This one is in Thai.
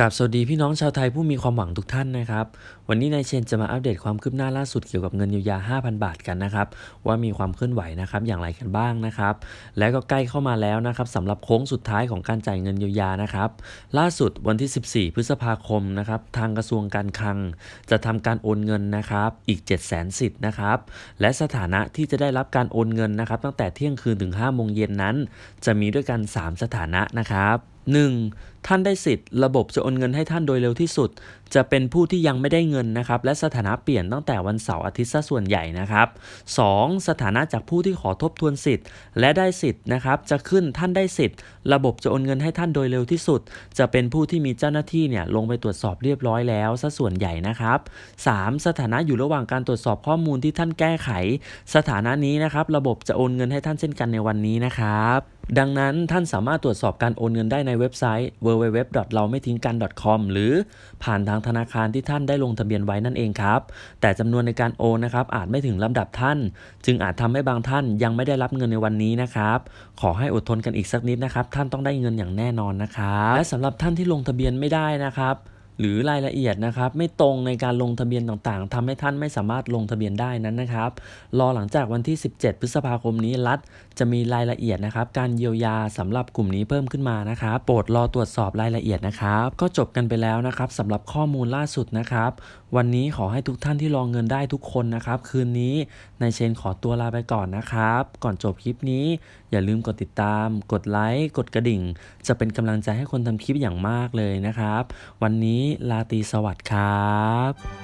กับสวัสดีพี่น้องชาวไทยผู้มีความหวังทุกท่านนะครับ วันนี้นายเชนจะมาอัปเดตความคืบหน้าล่าสุดเกี่ยวกับเงินเยียวยา 5,000 บาทกันนะครับ ว่ามีความเคลื่อนไหวนะครับอย่างไรกันบ้างนะครับ และก็ใกล้เข้ามาแล้วนะครับสำหรับโค้งสุดท้ายของการจ่ายเงินเยียวยานะครับล่าสุดวันที่ 14 พฤษภาคมนะครับทางกระทรวงการคลัง จะทำการโอนเงินนะครับอีก7 0 0 0 0 0สิทธิ์นะครับและสถานะที่จะได้รับการโอนเงินนะครับตั้งแต่เที่ยงคืนถึง5โมงเย็นนั้น จะมีด้วยกัน 3 สถานะนะครับ 1. ท่านได้สิทธิ์ระบบจะโอนเงินให้ท่านโดยเร็วที่สุด จะเป็นผู้ที่ยังไม่ได้เงินนะครับและสถานะเปลี่ยนตั้งแต่วันเสาร์อาทิตย์ซะส่วนใหญ่นะครับ 2. สถานะจากผู้ที่ขอทบทวนสิทธิ์ และได้สิทธิ์นะครับจะขึ้นท่านได้สิทธิ์ ระบบจะโอนเงินให้ท่านโดยเร็วที่สุด จะเป็นผู้ที่มีเจ้าหน้าที่เนี่ยลงไปตรวจสอบเรียบร้อยแล้วซะส่วนใหญ่นะครับ 3. สถานะอยู่ระหว่างการตรวจสอบข้อมูลที่ท่านแก้ไข สถานะนี้นะครับระบบจะโอนเงินให้ท่านเช่นกันในวันนี้นะครับ ดังนั้นท่านสามารถตรวจสอบการโอนเงินได้ในเว็บไซต์ www เราไม่ทิ้งกัน .com หรือผ่านทางธนาคารที่ท่านได้ลงทะเบียนไว้นั่นเองครับ แต่จำนวนในการโอนนะครับอาจไม่ถึงลำดับท่าน จึงอาจทำให้บางท่านยังไม่ได้รับเงินในวันนี้นะครับ ขอให้อดทนกันอีกสักนิดนะครับ ท่านต้องได้เงินอย่างแน่นอนนะครับและสำหรับท่านที่ลงทะเบียนไม่ได้นะครับ หรือรายละเอียดนะครับไม่ตรงในการลงทะเบียนต่างๆทำให้ท่านไม่สามารถลงทะเบียนได้นั้นนะครับรอหลังจากวันที่ 17 พฤษภาคมนี้รัฐ จะมีรายละเอียดนะครับการเยียวยาสำหรับกลุ่มนี้เพิ่มขึ้นมานะครับโปรดรอตรวจสอบรายละเอียดนะครับก็จบกันไปแล้วนะครับสำหรับข้อมูลล่าสุดนะครับวันนี้ขอให้ทุกท่านที่รองเงินได้ทุกคนนะครับคืนนี้นายเชนขอตัวลาไปก่อนนะครับ ก่อนจบคลิปนี้ อย่าลืมกดติดตาม กดไลค์กดกระดิ่ง จะเป็นกำลังใจให้คนทำคลิปอย่างมากเลยนะครับ วันนี้ลาตีสวัสดิ์ครับ